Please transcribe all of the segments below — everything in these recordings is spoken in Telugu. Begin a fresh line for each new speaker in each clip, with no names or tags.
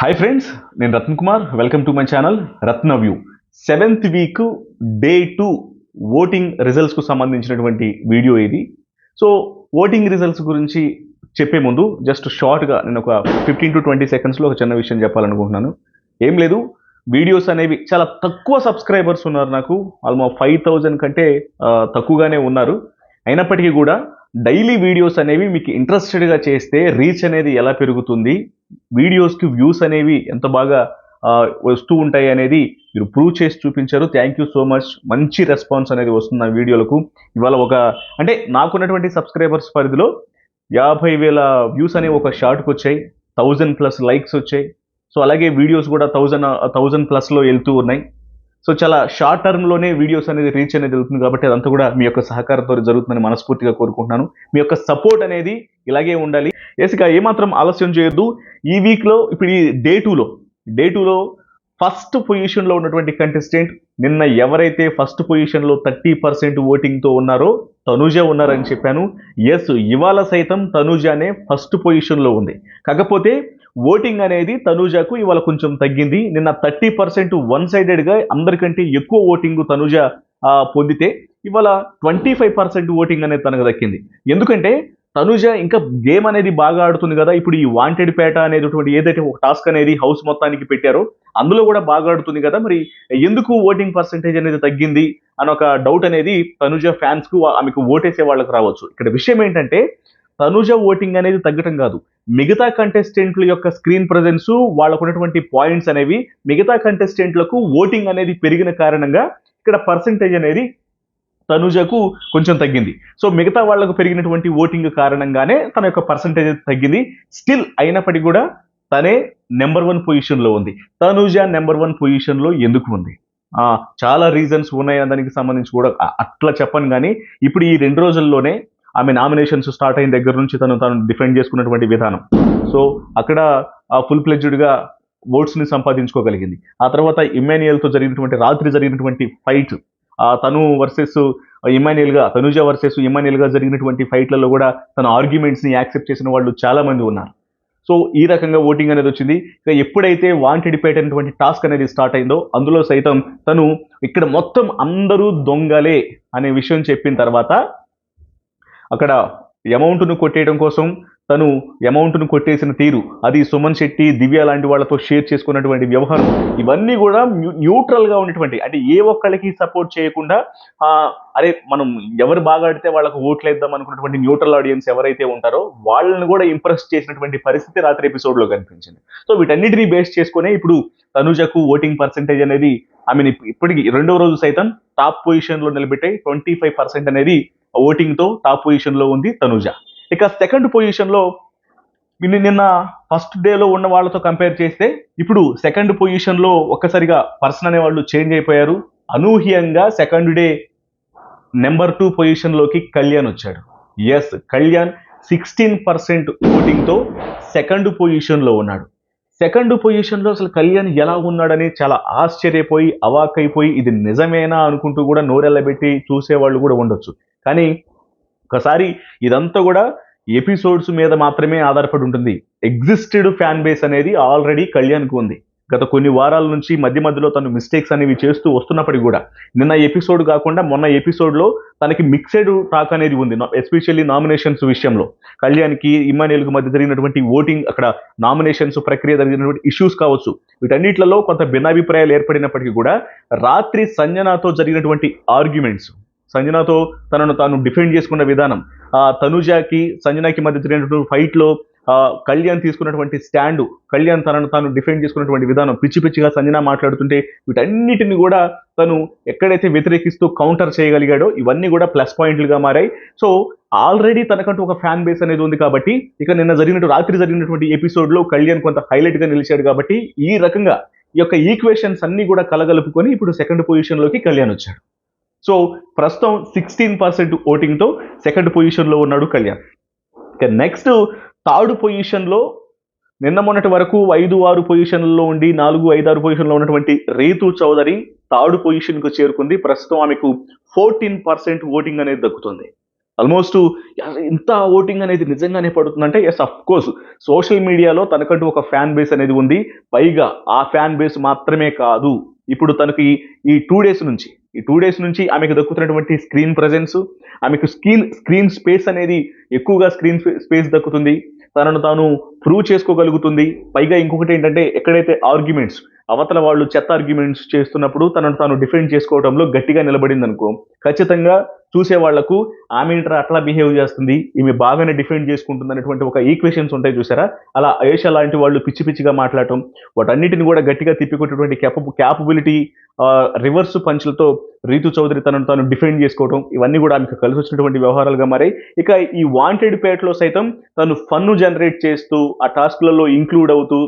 హాయ్ ఫ్రెండ్స్ నేను Ratna Kumar. Welcome to my channel Ratna view seventh week day two voting రిజల్ట్స్కు సంబంధించినటువంటి వీడియో ఇది. సో ఓటింగ్ రిజల్ట్స్ గురించి చెప్పే ముందు జస్ట్ షార్ట్గా నేను ఒక ఫిఫ్టీన్ టు ట్వంటీ సెకండ్స్లో ఒక చిన్న విషయం చెప్పాలనుకుంటున్నాను. ఏం లేదు వీడియోస్ అనేవి చాలా తక్కువ సబ్స్క్రైబర్స్ ఉన్నారు నాకు. ఆల్మోస్ట్ ఫైవ్ థౌజండ్ కంటే తక్కువగానే ఉన్నారు. అయినప్పటికీ కూడా డైలీ వీడియోస్ అనేవి మీకు ఇంట్రెస్టెడ్గా చేస్తే రీచ్ అనేది ఎలా పెరుగుతుంది? వీడియోస్కి వ్యూస్ అనేవి ఎంత బాగా వస్తూ ఉంటాయి అనేది మీరు ప్రూవ్ చేసి చూపించారు. Thank you so much. మంచి రెస్పాన్స్ అనేది వస్తుంది ఆ వీడియోలకు. ఇవాళ ఒక అంటే నాకున్నటువంటి సబ్స్క్రైబర్స్ పరిధిలో యాభై వేల వ్యూస్ అనేవి ఒక షార్ట్కి వచ్చాయి. థౌజండ్ ప్లస్ లైక్స్ వచ్చాయి. సో అలాగే వీడియోస్ కూడా థౌజండ్ థౌజండ్ ప్లస్లో వెళ్తూ ఉన్నాయి. సో చాలా షార్ట్ టర్మ్లోనే వీడియోస్ అనేది రీచ్ అనేది వెళ్తుంది కాబట్టి అదంతా కూడా మీ యొక్క సహకారంతో జరుగుతుందని మనస్ఫూర్తిగా కోరుకుంటున్నాను. మీ యొక్క సపోర్ట్ అనేది ఇలాగే ఉండాలి. ఏసిక ఏమాత్రం ఆలస్యం చేయొద్దు. ఈ వీక్లో ఇప్పుడు ఈ డే టూలో డే టూలో ఫస్ట్ పొజిషన్లో ఉన్నటువంటి కంటెస్టెంట్ నిన్న ఎవరైతే ఫస్ట్ పొజిషన్లో థర్టీ పర్సెంట్ ఓటింగ్తో ఉన్నారో తనుజ ఉన్నారని చెప్పాను. ఎస్ ఇవాళ సైతం తనుజానే ఫస్ట్ పొజిషన్లో ఉంది. కాకపోతే ఓటింగ్ అనేది తనుజాకు ఇవాళ కొంచెం తగ్గింది. నిన్న థర్టీ పర్సెంట్ వన్ సైడెడ్గా అందరికంటే ఎక్కువ ఓటింగ్ తనూజ పొందితే ఇవాళ ట్వంటీ ఫైవ్ పర్సెంట్ ఓటింగ్ అనేది తనకు దక్కింది. ఎందుకంటే తనుజ ఇంకా గేమ్ అనేది బాగా ఆడుతుంది కదా. ఇప్పుడు ఈ వాంటెడ్ పేట అనేటువంటి ఏదైతే ఒక టాస్క్ అనేది హౌస్ మొత్తానికి పెట్టారో అందులో కూడా బాగా ఆడుతుంది కదా. మరి ఎందుకు ఓటింగ్ పర్సెంటేజ్ అనేది తగ్గింది? అని ఒక డౌట్ అనేది తనుజ ఫ్యాన్స్కు ఆమెకు ఓటేసే వాళ్ళకి రావచ్చు. ఇక్కడ విషయం ఏంటంటే తనుజ ఓటింగ్ అనేది తగ్గటం కాదు. మిగతా కంటెస్టెంట్ల యొక్క స్క్రీన్ ప్రజెన్స్ వాళ్ళకు ఉన్నటువంటి పాయింట్స్ అనేవి మిగతా కంటెస్టెంట్లకు ఓటింగ్ అనేది పెరిగిన కారణంగా ఇక్కడ పర్సంటేజ్ అనేది తనుజకు కొంచెం తగ్గింది. సో మిగతా వాళ్ళకు పెరిగినటువంటి ఓటింగ్ కారణంగానే తన యొక్క పర్సంటేజ్ తగ్గింది. స్టిల్ అయినప్పటికీ కూడా తనే నెంబర్ వన్ పొజిషన్లో ఉంది. తనుజ నెంబర్ వన్ పొజిషన్లో ఎందుకు ఉంది? చాలా రీజన్స్ ఉన్నాయి. దానికి సంబంధించి కూడా అట్లా చెప్పను కానీ ఇప్పుడు ఈ రెండు రోజుల్లోనే ఆమె నామినేషన్స్ స్టార్ట్ అయిన దగ్గర నుంచి తను తను డిఫెండ్ చేసుకున్నటువంటి విధానం. సో అక్కడ ఫుల్ ప్లెజ్డ్గా ఓట్స్ని సంపాదించుకోగలిగింది. ఆ తర్వాత ఇమ్మాన్యుయల్తో జరిగినటువంటి రాత్రి జరిగినటువంటి ఫైట్ తను వర్సెస్ ఇమానియల్గా తనుజ వర్సెస్ ఇమానియల్గా జరిగినటువంటి ఫైట్లలో కూడా తన ఆర్గ్యుమెంట్స్ని యాక్సెప్ట్ చేసిన వాళ్ళు చాలా మంది ఉన్నారు. సో ఈ రకంగా ఓటింగ్ అనేది వచ్చింది. ఇక ఎప్పుడైతే వాంటెడ్ పేట అనేటువంటి టాస్క్ అనేది స్టార్ట్ అయిందో అందులో సైతం తను ఇక్కడ మొత్తం అందరూ దొంగలే అనే విషయం చెప్పిన తర్వాత అక్కడ అమౌంట్ను కొట్టేయడం కోసం తను అమౌంట్ను కొట్టేసిన తీరు అది సుమన్ శెట్టి దివ్య లాంటి వాళ్ళతో షేర్ చేసుకున్నటువంటి వ్యవహారం. ఇవన్నీ కూడా న్యూట్రల్గా ఉన్నటువంటి అంటే ఏ ఒక్కళ్ళకి సపోర్ట్ చేయకుండా అరే మనం ఎవరు బాగా ఆడితే వాళ్ళకు ఓట్లు వేద్దాం అనుకున్నటువంటి న్యూట్రల్ ఆడియన్స్ ఎవరైతే ఉంటారో వాళ్ళని కూడా ఇంప్రెస్ చేసినటువంటి పరిస్థితి రాత్రి ఎపిసోడ్లో కనిపించింది. సో వీటన్నిటిని బేస్ చేసుకునే ఇప్పుడు తనుజకు ఓటింగ్ పర్సెంటేజ్ అనేది ఐ మీన్ ఇప్పటికి రెండో రోజు సైతం టాప్ పొజిషన్లో నిలబెట్టే ట్వంటీ ఫైవ్ పర్సెంట్ అనేది ఓటింగ్తో టాప్ పొజిషన్లో ఉంది తనుజ. ఇక సెకండ్ పొజిషన్లో నిన్న నిన్న ఫస్ట్ డేలో ఉన్న వాళ్ళతో కంపేర్ చేస్తే ఇప్పుడు సెకండ్ పొజిషన్లో ఒక్కసారిగా పర్సన్ అనే వాళ్ళు చేంజ్ అయిపోయారు. అనూహ్యంగా సెకండ్ డే నెంబర్ టూ పొజిషన్లోకి కళ్యాణ్ వచ్చాడు. ఎస్ కళ్యాణ్ సిక్స్టీన్ పర్సెంట్ ఓటింగ్తో సెకండ్ పొజిషన్లో ఉన్నాడు. సెకండ్ పొజిషన్లో అసలు కళ్యాణ్ ఎలా ఉన్నాడని చాలా ఆశ్చర్యపోయి అవాకైపోయి ఇది నిజమేనా అనుకుంటూ కూడా నోరెళ్ళబెట్టి చూసేవాళ్ళు కూడా ఉండొచ్చు. కానీ ఒకసారి ఇదంతా కూడా ఎపిసోడ్స్ మీద మాత్రమే ఆధారపడి ఉంటుంది. ఎగ్జిస్టెడ్ ఫ్యాన్ బేస్ అనేది ఆల్రెడీ కళ్యాణ్కు ఉంది. గత కొన్ని వారాల నుంచి మధ్య మధ్యలో తను మిస్టేక్స్ అనేవి చేస్తూ వస్తున్నప్పటికీ కూడా. నిన్న ఎపిసోడ్ కాకుండా మొన్న ఎపిసోడ్లో తనకి మిక్సెడ్ టాక్ అనేది ఉంది. ఎస్పెషల్లీ నామినేషన్స్ విషయంలో. కళ్యాణ్కి ఇమ్మానియల్కి మధ్య జరిగినటువంటి ఓటింగ్ అక్కడ నామినేషన్స్ ప్రక్రియ జరిగినటువంటి ఇష్యూస్ కావచ్చు. వీటన్నిటిలో కొంత భిన్నాభిప్రాయాలు ఏర్పడినప్పటికీ కూడా రాత్రి సంజనాతో జరిగినటువంటి ఆర్గ్యుమెంట్స్ సంజనాతో తనను తాను డిఫెండ్ చేసుకున్న విధానం. ఆ తనుజాకి సంజనాకి మధ్య జరిగినటువంటి ఫైట్లో కళ్యాణ్ తీసుకున్నటువంటి స్టాండు కళ్యాణ్ తనను తాను డిఫెండ్ చేసుకున్నటువంటి విధానం పిచ్చి పిచ్చిగా సంజన మాట్లాడుతుంటే వీటన్నిటిని కూడా తను ఎక్కడైతే వ్యతిరేకిస్తూ కౌంటర్ చేయగలిగాడో ఇవన్నీ కూడా ప్లస్ పాయింట్లుగా మారాయి. సో ఆల్రెడీ తనకంటూ ఒక ఫ్యాన్ బేస్ అనేది ఉంది కాబట్టి ఇక నిన్న జరిగినట్టు రాత్రి జరిగినటువంటి ఎపిసోడ్లో కళ్యాణ్ కొంత హైలైట్గా నిలిచాడు కాబట్టి ఈ రకంగా ఈ యొక్క ఈక్వేషన్స్ అన్ని కూడా కలగలుపుకొని ఇప్పుడు సెకండ్ పొజిషన్లోకి కళ్యాణ్ వచ్చాడు. సో ప్రస్తుతం సిక్స్టీన్ పర్సెంట్ ఓటింగ్తో సెకండ్ పొజిషన్లో ఉన్నాడు కళ్యాణ్. ఇక నెక్స్ట్ థర్డ్ పొజిషన్లో నిన్న మొన్నటి వరకు ఐదు ఆరు పొజిషన్లలో ఉండి నాలుగు ఐదు ఆరు పొజిషన్లో ఉన్నటువంటి రీతు చౌదరి థర్డ్ పొజిషన్కు చేరుకుంది. ప్రస్తుతం ఆమెకు ఫోర్టీన్ పర్సెంట్ ఓటింగ్ అనేది దక్కుతుంది. ఆల్మోస్ట్ ఇంత ఓటింగ్ అనేది నిజంగానే పడుతుందంటే ఎస్ అఫ్ కోర్స్ సోషల్ మీడియాలో తనకంటూ ఒక ఫ్యాన్ బేస్ అనేది ఉంది. పైగా ఆ ఫ్యాన్ బేస్ మాత్రమే కాదు ఇప్పుడు తనకి ఈ టూ డేస్ నుంచి ఈ టూ డేస్ నుంచి ఆమెకు దక్కుతున్నటువంటి స్క్రీన్ ప్రజెన్స్ ఆమెకు స్క్రీన్ స్క్రీన్ స్పేస్ అనేది ఎక్కువగా స్క్రీన్ స్పేస్ దక్కుతుంది. తనను తాను ప్రూవ్ చేసుకోగలుగుతుంది. పైగా ఇంకొకటి ఏంటంటే ఎక్కడైతే ఆర్గ్యుమెంట్స్ అవతల వాళ్ళు చెత్త ఆర్గ్యుమెంట్స్ చేస్తున్నప్పుడు తనను తాను డిఫెండ్ చేసుకోవడంలో గట్టిగా నిలబడింది అనుకో ఖచ్చితంగా చూసే వాళ్ళకు ఆమె ఇంటర్ అట్లా బిహేవ్ చేస్తుంది ఈమె బాగానే డిఫెండ్ చేసుకుంటుంది అనేటువంటి ఒక ఈక్వేషన్స్ ఉంటాయి చూసారా? అలా అయేషా లాంటి వాళ్ళు పిచ్చి పిచ్చిగా మాట్లాడటం వాటన్నిటిని కూడా గట్టిగా తిప్పికొట్టేటువంటి క్యాప క్యాపబిలిటీ రివర్స్ పంచ్లతో రీతు చౌదరి తనను తాను డిఫెండ్ చేసుకోవడం ఇవన్నీ కూడా ఆమెకు కలిసి వచ్చినటువంటి వ్యవహారాలుగా మారాయి. ఇక ఈ వాంటెడ్ పేటలో సైతం తను ఫన్ను జనరేట్ చేస్తూ ఆ టాస్క్లలో ఇంక్లూడ్ అవుతూ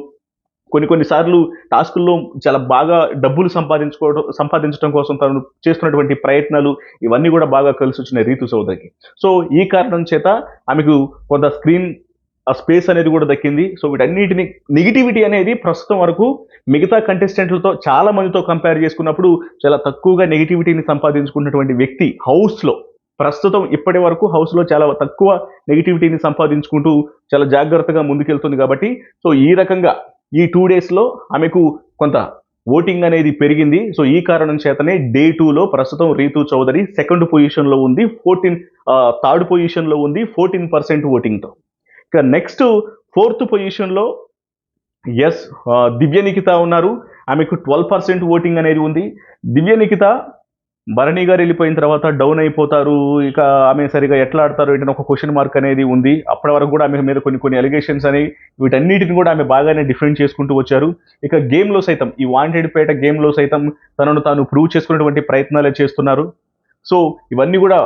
కొన్ని కొన్ని సార్లు టాస్కుల్లో చాలా బాగా డబ్బులు సంపాదించుకోవడం సంపాదించడం కోసం తను చేస్తున్నటువంటి ప్రయత్నాలు ఇవన్నీ కూడా బాగా కలిసి వచ్చినాయి రీతు సోదరికి. సో ఈ కారణం చేత ఆమెకు కొంత స్క్రీన్ ఆ స్పేస్ అనేది కూడా దక్కింది. సో వీటన్నిటిని నెగిటివిటీ అనేది ప్రస్తుతం వరకు మిగతా కంటెస్టెంట్లతో చాలా మందితో కంపేర్ చేసుకున్నప్పుడు చాలా తక్కువగా నెగిటివిటీని సంపాదించుకున్నటువంటి వ్యక్తి హౌస్లో ప్రస్తుతం ఇప్పటి వరకు హౌస్లో చాలా తక్కువ నెగిటివిటీని సంపాదించుకుంటూ చాలా జాగ్రత్తగా ముందుకెళ్తుంది కాబట్టి సో ఈ రకంగా ఈ టూ డేస్లో ఆమెకు కొంత ఓటింగ్ అనేది పెరిగింది. సో ఈ కారణం చేతనే డే టూలో ప్రస్తుతం రీతు చౌదరి సెకండ్ పొజిషన్లో ఉంది. ఫోర్టీన్ థర్డ్ పొజిషన్లో ఉంది. ఫోర్టీన్ పర్సెంట్ ఓటింగ్తో ఇక నెక్స్ట్ ఫోర్త్ పొజిషన్లో ఎస్ దివ్య నిఖిత ఉన్నారు. ఆమెకు ట్వెల్వ్ పర్సెంట్ ఓటింగ్ అనేది ఉంది. దివ్య నిఖిత భరణి గారు వెళ్ళిపోయిన తర్వాత డౌన్ అయిపోతారు. ఇక ఆమె సరిగా ఎట్లా ఆడతారు ఏంటని ఒక క్వశ్చన్ మార్క్ అనేది ఉంది. అప్పటి వరకు కూడా ఆమె మీద కొన్ని కొన్ని అలిగేషన్స్ అని వీటన్నిటిని కూడా ఆమె బాగానే డిఫెండ్ చేసుకుంటూ వచ్చారు. ఇక గేమ్లో సైతం ఈ వాంటెడ్ పేట గేమ్లో సైతం తనను తాను ప్రూవ్ చేసుకున్నటువంటి ప్రయత్నాలే చేస్తున్నారు. సో ఇవన్నీ కూడా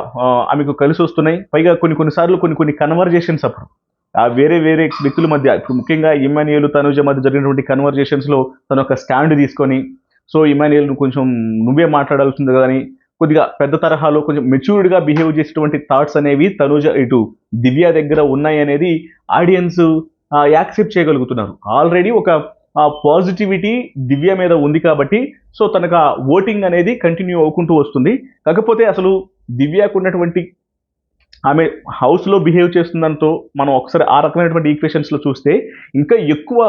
ఆమెకు కలిసి వస్తున్నాయి. పైగా కొన్ని కొన్నిసార్లు కొన్ని కొన్ని కన్వర్జేషన్స్ అప్పుడు. ఆ వేరే వేరే వ్యక్తుల మధ్య ఇప్పుడు ముఖ్యంగా ఇమానియల్ తనుజ మధ్య జరిగినటువంటి కన్వర్జేషన్స్లో తను ఒక స్టాండ్ తీసుకొని సో ఇమానియల్ నువ్వు కొంచెం నువ్వే మాట్లాడాల్సింది కానీ కొద్దిగా పెద్ద తరహాలో కొంచెం మెచ్యూర్డ్గా బిహేవ్ చేసేటువంటి థాట్స్ అనేవి తనుజ ఇటు దివ్య దగ్గర ఉన్నాయి అనేది ఆడియన్స్ యాక్సెప్ట్ చేయగలుగుతున్నారు. ఆల్రెడీ ఒక పాజిటివిటీ దివ్య మీద ఉంది కాబట్టి సో తనకు ఆ ఓటింగ్ అనేది కంటిన్యూ అవుకుంటూ వస్తుంది. కాకపోతే అసలు దివ్యకు ఉన్నటువంటి ఆమె హౌస్లో బిహేవ్ చేస్తుందంతో మనం ఒకసారి ఆ రకమైనటువంటి ఈక్వేషన్స్లో చూస్తే ఇంకా ఎక్కువ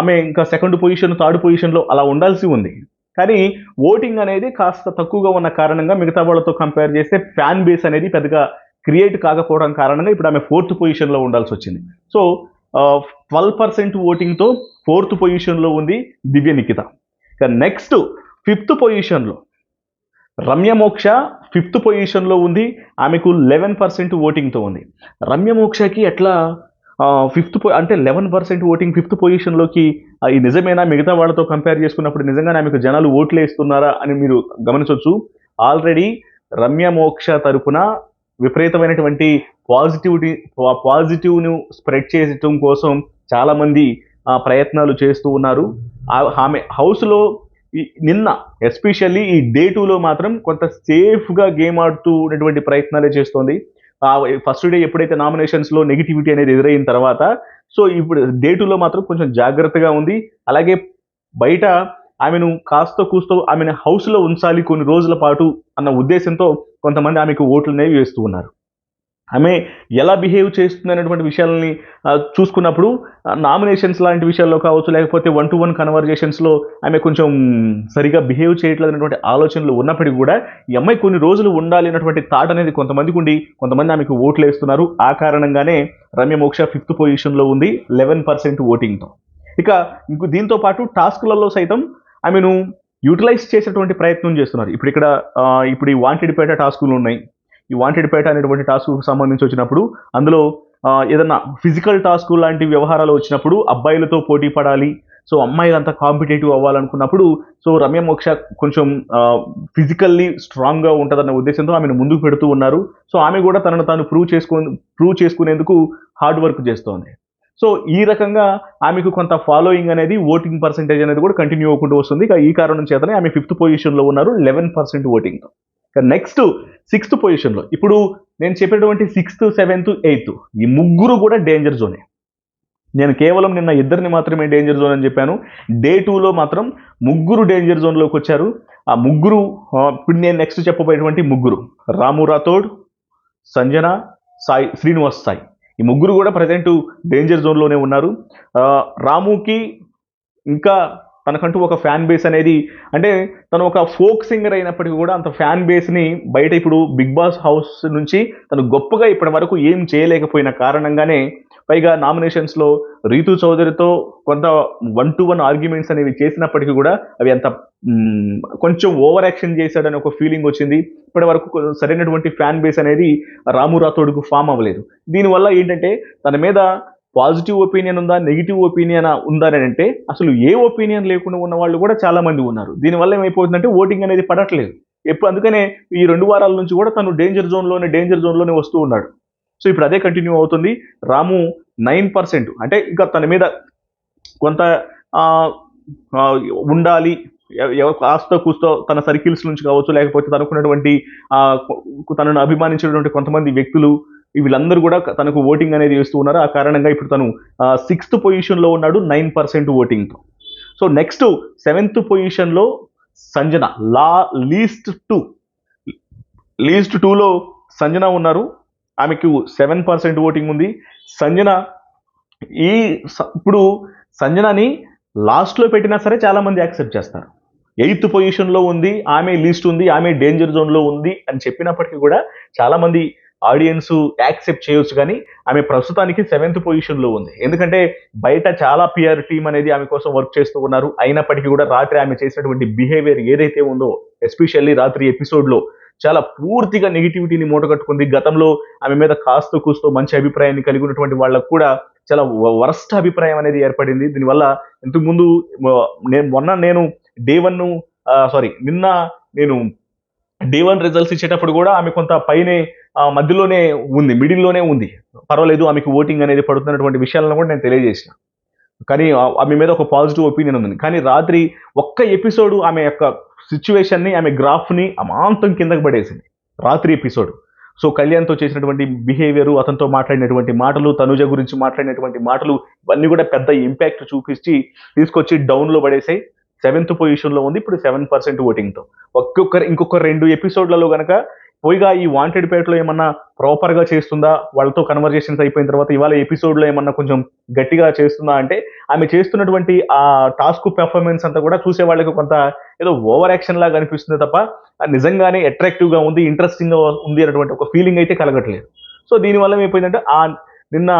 ఆమె ఇంకా సెకండ్ పొజిషన్ థర్డ్ పొజిషన్లో అలా ఉండాల్సి ఉంది. కానీ ఓటింగ్ అనేది కాస్త తక్కువగా ఉన్న కారణంగా మిగతా వాళ్ళతో కంపేర్ చేస్తే ఫ్యాన్ బేస్ అనేది పెద్దగా క్రియేట్ కాకపోవడం కారణంగా ఇప్పుడు ఆమె ఫోర్త్ పొజిషన్లో ఉండాల్సి వచ్చింది. సో ట్వెల్వ్ పర్సెంట్ ఓటింగ్తో ఫోర్త్ పొజిషన్లో ఉంది దివ్య నిఖిత. ఇక నెక్స్ట్ ఫిఫ్త్ పొజిషన్లో రమ్యమోక్ష ఫిఫ్త్ పొజిషన్లో ఉంది ఆమెకు లెవెన్ పర్సెంట్ ఓటింగ్తో ఉంది. రమ్యమోక్షకి ఎట్లా ఫిఫ్త్ అంటే లెవెన్ పర్సెంట్ ఓటింగ్ ఫిఫ్త్ పొజిషన్లోకి ఈ నిజమేనా? మిగతా వాళ్ళతో కంపేర్ చేసుకున్నప్పుడు నిజంగానే ఆమెకు జనాలు ఓట్లు వేస్తున్నారా అని మీరు గమనించవచ్చు ఆల్రెడీ రమ్య మోక్ష తరపున విపరీతమైనటువంటి పాజిటివిటీ పాజిటివ్ను స్ప్రెడ్ చేయటం కోసం చాలామంది ప్రయత్నాలు చేస్తూ ఉన్నారు. ఆమె హౌస్లో నిన్న ఎస్పెషల్లీ ఈ డే టూలో మాత్రం కొంత సేఫ్గా గేమ్ ఆడుతూ ఉన్నటువంటి ప్రయత్నాలే చేస్తోంది. ఫస్ట్ డే ఎప్పుడైతే నామినేషన్స్లో నెగిటివిటీ అనేది ఎదురైన తర్వాత సో ఇప్పుడు డే టూలో మాత్రం కొంచెం జాగ్రత్తగా ఉంది. అలాగే బయట ఆమెను కాస్త కూస్తో ఆమెను హౌస్లో ఉంచాలి కొన్ని రోజుల పాటు అన్న ఉద్దేశంతో కొంతమంది ఆమెకు ఓట్లు అనేవి వేస్తూ ఉన్నారు. ఆమె ఎలా బిహేవ్ చేస్తుంది అనేటువంటి విషయాలని చూసుకున్నప్పుడు నామినేషన్స్ లాంటి విషయాల్లో కావచ్చు లేకపోతే వన్ టు వన్ కన్వర్జేషన్స్లో ఆమె కొంచెం సరిగా బిహేవ్ చేయట్లేదు అనేటువంటి ఆలోచనలు ఉన్నప్పటికీ కూడా ఈ అమ్మాయి కొన్ని రోజులు ఉండాలి అనేటువంటి థాట్ అనేది కొంతమందికి ఉండి కొంతమంది ఆమెకు ఓట్లు వేస్తున్నారు. ఆ కారణంగానే రమ్య మోక్ష ఫిఫ్త్ పొజిషన్లో ఉంది లెవెన్ పర్సెంట్ ఓటింగ్తో. ఇక ఇంకో దీంతో పాటు టాస్క్లలో సైతం ఆమెను యూటిలైజ్ చేసేటువంటి ప్రయత్నం చేస్తున్నారు. ఇప్పుడు ఇక్కడ ఇప్పుడు ఈ వాంటెడ్ పేట టాస్కులు ఉన్నాయి. ఈ వాంటెడ్ పేట అనేటువంటి టాస్క్కు సంబంధించి వచ్చినప్పుడు అందులో ఏదన్నా ఫిజికల్ టాస్క్ లాంటి వ్యవహారాలు వచ్చినప్పుడు అబ్బాయిలతో పోటీ పడాలి. సో అమ్మాయిలంతా కాంపిటేటివ్ అవ్వాలనుకున్నప్పుడు సో రమ్య మోక్ష కొంచెం ఫిజికల్లీ స్ట్రాంగ్గా ఉంటుందన్న ఉద్దేశంతో ఆమెను ముందుకు పెడుతూ ఉన్నారు. సో ఆమె కూడా తనను తాను ప్రూవ్ చేసుకో ప్రూవ్ చేసుకునేందుకు హార్డ్ వర్క్ చేస్తోంది. సో ఈ రకంగా ఆమెకు కొంత ఫాలోయింగ్ అనేది ఓటింగ్ పర్సెంటేజ్ అనేది కూడా కంటిన్యూ అవ్వకుండా వస్తుంది. ఇక ఈ కారణం చేతనే ఆమె ఫిఫ్త్ పొజిషన్లో ఉన్నారు లెవెన్ పర్సెంట్ ఓటింగ్తో నెక్స్ట్ సిక్స్త్ పొజిషన్లో ఇప్పుడు నేను చెప్పినటువంటి సిక్స్త్ సెవెంత్ ఎయిత్ ఈ ముగ్గురు కూడా డేంజర్ జోనే నేను కేవలం నిన్న ఇద్దరిని మాత్రమే డేంజర్ జోన్ అని చెప్పాను. డే టూలో మాత్రం ముగ్గురు డేంజర్ జోన్లోకి వచ్చారు. ఆ ముగ్గురు ఇప్పుడు నేను నెక్స్ట్ చెప్పబోయేటువంటి ముగ్గురు రాము రాథోడ్ సంజన సాయి శ్రీనివాస్ సాయి. ఈ ముగ్గురు కూడా ప్రజెంట్ డేంజర్ జోన్లోనే ఉన్నారు. రాముకి ఇంకా తనకంటూ ఒక ఫ్యాన్ బేస్ అనేది అంటే తను ఒక ఫోక్ సింగర్ అయినప్పటికీ కూడా అంత ఫ్యాన్ బేస్ని బయట ఇప్పుడు బిగ్ బాస్ హౌస్ నుంచి తను గొప్పగా ఇప్పటి వరకు ఏం చేయలేకపోయిన కారణంగానే పైగా నామినేషన్స్లో రీతు చౌదరితో కొంత వన్ టు వన్ ఆర్గ్యుమెంట్స్ అనేవి చేసినప్పటికీ కూడా అవి అంత కొంచెం ఓవర్ యాక్షన్ చేశాడని ఒక ఫీలింగ్ వచ్చింది. ఇప్పటి వరకు సరైనటువంటి ఫ్యాన్ బేస్ అనేది రాము రాథోడ్కు ఫామ్ అవ్వలేదు. దీనివల్ల ఏంటంటే తన మీద పాజిటివ్ ఒపీనియన్ ఉందా నెగిటివ్ ఒపీనియన్ ఉందా అని అంటే అసలు ఏ ఒపీనియన్ లేకుండా ఉన్న వాళ్ళు కూడా చాలా మంది ఉన్నారు. దీనివల్ల ఏమైపోతుందంటే ఓటింగ్ అనేది పడట్లేదు. ఎప్పుడు అందుకనే ఈ రెండు వారాల నుంచి కూడా తను డేంజర్ జోన్లోనే డేంజర్ జోన్లోనే వస్తూ ఉన్నాడు. సో ఇప్పుడు అదే కంటిన్యూ అవుతుంది. Ramu nine percent. అంటే ఇంకా తన మీద కొంత ఉండాలి. కాస్త కూస్తో తన సర్కిల్స్ నుంచి కావచ్చు లేకపోతే తనకున్నటువంటి తనను అభిమానించినటువంటి కొంతమంది వ్యక్తులు వీళ్ళందరూ కూడా తనకు ఓటింగ్ అనేది చేస్తూ ఉన్నారు. ఆ కారణంగా ఇప్పుడు తను సిక్స్త్ పొజిషన్లో ఉన్నాడు నైన్ పర్సెంట్ ఓటింగ్తో. సో నెక్స్ట్ సెవెంత్ పొజిషన్లో సంజన లా లీస్ట్ టూ లీస్ట్ టూలో సంజన ఉన్నారు. ఆమెకు సెవెన్ పర్సెంట్ ఓటింగ్ ఉంది. సంజన ఈ స- ఇప్పుడు సంజనని లాస్ట్లో పెట్టినా సరే చాలామంది యాక్సెప్ట్ చేస్తారు. ఎయిత్ పొజిషన్లో ఉంది ఆమె లీస్ట్ ఉంది ఆమె డేంజర్ జోన్లో ఉంది అని చెప్పినప్పటికీ కూడా చాలామంది ఆడియన్స్ యాక్సెప్ట్ చేయొచ్చు కానీ ఆమె ప్రస్తుతానికి సెవెంత్ పొజిషన్లో ఉంది. ఎందుకంటే బయట చాలా పిఆర్ టీం అనేది ఆమె కోసం వర్క్ చేస్తూ ఉన్నారు. అయినప్పటికీ కూడా రాత్రి ఆమె చేసినటువంటి బిహేవియర్ ఏదైతే ఉందో ఎస్పెషల్లీ రాత్రి ఎపిసోడ్లో చాలా పూర్తిగా నెగిటివిటీని మూటగట్టుకుంది. గతంలో ఆమె మీద కాస్త కూస్తూ మంచి అభిప్రాయాన్ని కలిగి ఉన్నటువంటి వాళ్ళకు కూడా చాలా వరస్ట్ అభిప్రాయం అనేది ఏర్పడింది. దీనివల్ల ఇంతకుముందు నేను మొన్న నేను డే వన్ సారీ నిన్న నేను డే వన్ రిజల్ట్స్ ఇచ్చేటప్పుడు కూడా ఆమె కొంత పైనే మధ్యలోనే ఉంది మిడిల్లోనే ఉంది. పర్వాలేదు ఆమెకు ఓటింగ్ అనేది పడుతున్నటువంటి విషయాలను కూడా నేను తెలియజేసిన. కానీ ఆమె మీద ఒక పాజిటివ్ ఒపీనియన్ ఉంది. కానీ రాత్రి ఒక్క ఎపిసోడ్ ఆమె యొక్క సిచ్యువేషన్ని ఆమె గ్రాఫ్ని అమాంతం కిందకి పడేసింది. రాత్రి ఎపిసోడ్ సో కళ్యాణ్తో చేసినటువంటి బిహేవియర్ అతనితో మాట్లాడినటువంటి మాటలు తనుజ గురించి మాట్లాడినటువంటి మాటలు ఇవన్నీ కూడా పెద్ద ఇంపాక్ట్ చూపించి తీసుకొచ్చి డౌన్లో పడేసాయి. సెవెంత్ పొజిషన్లో ఉంది ఇప్పుడు సెవెన్ పర్సెంట్ ఓటింగ్తో ఒక్కొక్క ఇంకొక రెండు ఎపిసోడ్లలో కనుక పోయిగా ఈ వాంటెడ్ పేటలో ఏమన్నా ప్రాపర్గా చేస్తుందా? వాళ్ళతో కన్వర్జేషన్స్ అయిపోయిన తర్వాత ఇవాళ ఎపిసోడ్లో ఏమన్నా కొంచెం గట్టిగా చేస్తుందా అంటే ఆమె చేస్తున్నటువంటి ఆ టాస్క్ పెర్ఫార్మెన్స్ అంతా కూడా చూసే వాళ్ళకి కొంత ఏదో ఓవర్ యాక్షన్ లాగా అనిపిస్తుంది తప్ప నిజంగానే అట్రాక్టివ్గా ఉంది ఇంట్రెస్టింగ్గా ఉంది అనేటువంటి ఒక ఫీలింగ్ అయితే కలగట్లేదు. సో దీనివల్ల ఏమైపోయిందంటే ఆ నిన్న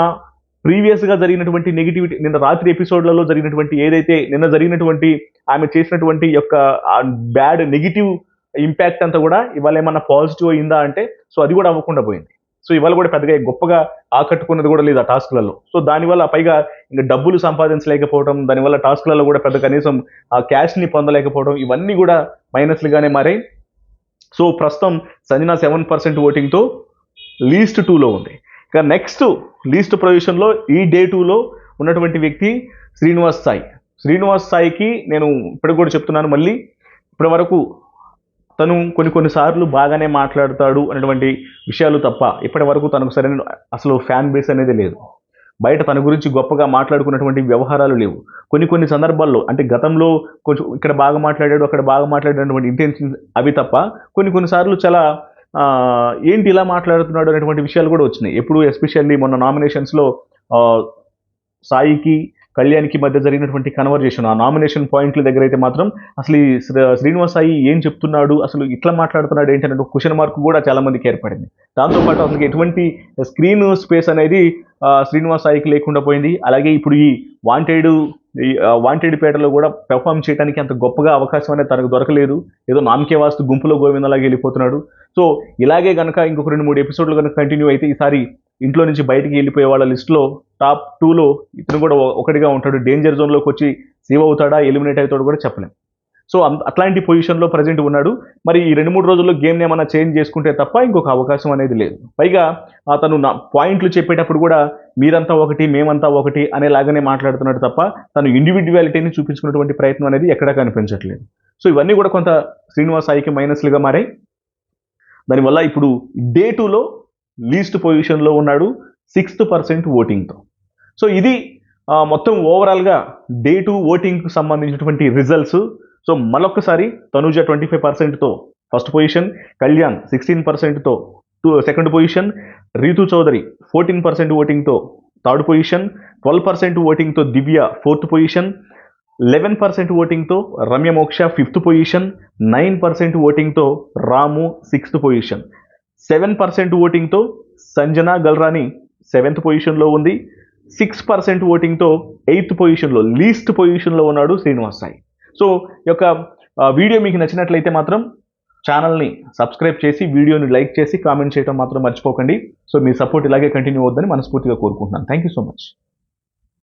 ప్రీవియస్గా జరిగినటువంటి నెగిటివిటీ నిన్న రాత్రి ఎపిసోడ్లలో జరిగినటువంటి ఏదైతే నిన్న జరిగినటువంటి ఆమె చేసినటువంటి యొక్క బ్యాడ్ నెగిటివ్ ఇంపాక్ట్ అంతా కూడా ఇవాళ ఏమన్నా పాజిటివ్ అయిందా అంటే సో అది కూడా అవ్వకుండా పోయింది. సో ఇవాళ కూడా పెద్దగా గొప్పగా ఆకట్టుకున్నది కూడా లేదు ఆ టాస్క్లలో. సో దానివల్ల పైగా ఇంకా డబ్బులు సంపాదించలేకపోవడం దానివల్ల టాస్క్లలో కూడా పెద్ద కనీసం ఆ క్యాష్ని పొందలేకపోవడం ఇవన్నీ కూడా మైనస్లుగానే మారాయి. సో ప్రస్తుతం సంజన సెవెన్ పర్సెంట్ ఓటింగ్తో లీస్ట్ టూలో ఉంది. ఇక నెక్స్ట్ లీస్ట్ పొజిషన్లో ఈ డే టూలో ఉన్నటువంటి వ్యక్తి శ్రీనివాస్ సాయి. శ్రీనివాస్ సాయికి నేను ఇప్పుడు కూడా చెప్తున్నాను మళ్ళీ ఇప్పటి వరకు తను కొన్ని కొన్నిసార్లు బాగానే మాట్లాడతాడు అనేటువంటి విషయాలు తప్ప ఇప్పటి వరకు తనకు సరైన అసలు ఫ్యాన్ బేస్ అనేది లేదు. బయట తన గురించి గొప్పగా మాట్లాడుకున్నటువంటి వ్యవహారాలు లేవు. కొన్ని కొన్ని సందర్భాల్లో అంటే గతంలో కొంచెం ఇక్కడ బాగా మాట్లాడాడు అక్కడ బాగా మాట్లాడినటువంటి ఇంటెన్షన్స్ అవి తప్ప కొన్ని కొన్నిసార్లు చాలా ఏంటి ఇలా మాట్లాడుతున్నాడు అనేటువంటి విషయాలు కూడా వచ్చినాయి. ఎప్పుడు ఎస్పెషల్లీ మొన్న నామినేషన్స్లో సాయికి కళ్యాణ్కి మధ్య జరిగినటువంటి కన్వర్జేషన్ ఆ నామినేషన్ పాయింట్ల దగ్గర అయితే మాత్రం అసలు ఈ శ్రీనివాస్ సాయి ఏం చెప్తున్నాడు అసలు ఇట్లా మాట్లాడుతున్నాడు ఏంటి క్వశ్చన్ మార్క్ కూడా చాలా మందికి ఏర్పడింది. దాంతోపాటు అసలు ఎటువంటి స్క్రీన్ స్పేస్ అనేది శ్రీనివాస్ సాయికి లేకుండా పోయింది. అలాగే ఇప్పుడు ఈ వాంటెడ్ ఈ వాంటెడ్ పేటలో కూడా పెర్ఫామ్ చేయడానికి అంత గొప్పగా అవకాశం అనేది తనకు దొరకలేదు. ఏదో నామకే వాస్తు గుంపులో గోవిందలాగా వెళ్ళిపోతున్నాడు. సో ఇలాగే కనుక ఇంకొక రెండు మూడు ఎపిసోడ్లు కనుక కంటిన్యూ అయితే ఈసారి ఇంట్లో నుంచి బయటికి వెళ్ళిపోయే వాళ్ళ లిస్ట్లో టాప్ టూలో ఇతను కూడా ఒకటిగా ఉంటాడు. డేంజర్ జోన్లోకి వచ్చి సేవ్ అవుతాడా ఎలిమినేట్ అవుతాడు కూడా చెప్పలేము సో అట్లాంటి పొజిషన్లో ప్రజెంట్ ఉన్నాడు. మరి ఈ రెండు మూడు రోజుల్లో గేమ్ని ఏమైనా చేంజ్ చేసుకుంటే తప్ప ఇంకొక అవకాశం అనేది లేదు. పైగా అతను నా పాయింట్లు చెప్పేటప్పుడు కూడా మీరంతా ఒకటి మేమంతా ఒకటి అనేలాగానే మాట్లాడుతున్నాడు తప్ప తను ఇండివిజువాలిటీని చూపించుకున్నటువంటి ప్రయత్నం అనేది ఎక్కడా కనిపించట్లేదు. సో ఇవన్నీ కూడా కొంత శ్రీనివాస్ సాయికి మైనస్లుగా మారాయి. దానివల్ల ఇప్పుడు డే టూలో లీస్ట్ పొజిషన్లో ఉన్నాడు సిక్స్త్ పర్సెంట్ ఓటింగ్తో సో ఇది మొత్తం ఓవరాల్గా డే టూ ఓటింగ్కి సంబంధించినటువంటి రిజల్ట్స్ సో మరొకసారి తనుజ ట్వంటీ ఫైవ్ పర్సెంట్తో first position Kalyan sixteen పర్సెంట్తో two second position Rithu Chowdary fourteen percent ఓటింగ్తో third position twelve percent ఓటింగ్తో Divya fourth position eleven percent ఓటింగ్తో Ramya Moksha fifth position nine percent ఓటింగ్తో Ramu sixth position. Seven percent ఓటింగ్తో Sanjana Galrani seventh పొజిషన్లో ఉంది. సిక్స్ పర్సెంట్ ఓటింగ్తో ఎయిత్ పొజిషన్లో లీస్ట్ పొజిషన్లో ఉన్నాడు శ్రీనివాస్ సాయి. సో ఈ యొక్క వీడియో మీకు నచ్చినట్లయితే మాత్రం ఛానల్ని సబ్స్క్రైబ్ చేసి వీడియోని లైక్ చేసి కామెంట్ చేయడం మాత్రం మర్చిపోకండి. సో మీ సపోర్ట్ ఇలాగే కంటిన్యూ అవుద్దని మనస్ఫూర్తిగా కోరుకుంటున్నాను. Thank you so much.